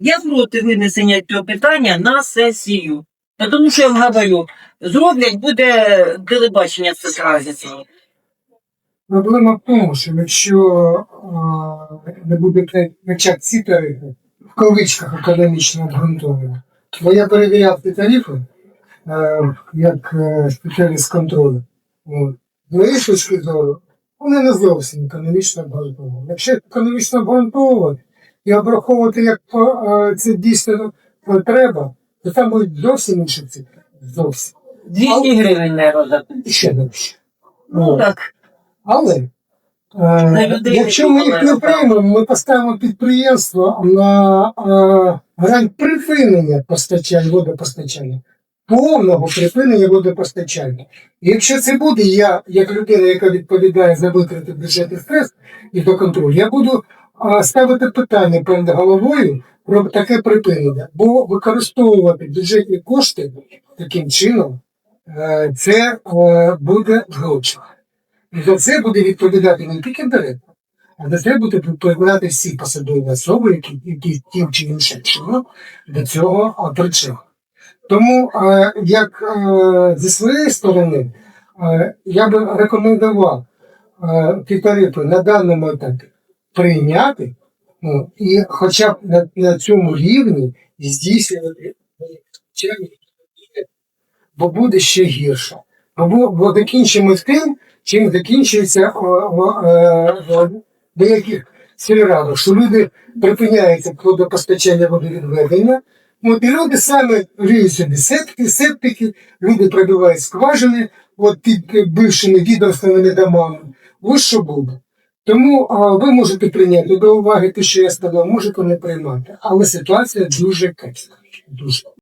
Я проти винесення цього питання на сесію. Тому що я говорю, зроблять буде телебачення це зразиться. Проблема в тому, що якщо а, не буде хоча ці тарифи в кавичках економічно обґрунтовані, бо я перевіряв ці тарифи е, як е, спеціаліст контролю. От. З моєї точки зору, вони не зовсім економічно обґрунтовані. Якщо економічно обґрунтовувати і обраховувати, як е, це дійсно треба, то там будуть зовсім інші цифри. Зовсім. 200 гривень не розати. І ще далі. Ну так. Але е, людей якщо ми їх не приймемо, ми поставимо підприємство на е, грань припинення постачання водопостачання, повного припинення водопостачання. І якщо це буде, я, як людина, яка відповідає за викрити бюджетний стрес і до контролю, я буду ставити питання перед головою про таке припинення, бо використовувати бюджетні кошти таким чином, е, це е, буде злочин. І за це буде відповідати не тільки директор, а за це буде відповідати всі посадові особи, які, які тим чи іншим чином до цього причини. Тому, е, як зі своєї сторони, я би рекомендував ті тарифи на даному етапі прийняти, ну, і хоча б на, на цьому рівні здійснювати бо буде ще гірше. Бо, бо закінчимо з тим, чим закінчується е, деяких сільрадах, що люди припиняються водопостачання водовідведення. От, і люди самі ріють собі септики, люди пробивають скважини от, під бившими відомственними домами. Ось що буде. Тому ви можете прийняти до уваги те, що я сказав, можете не приймати. Але ситуація дуже кепська. Дуже.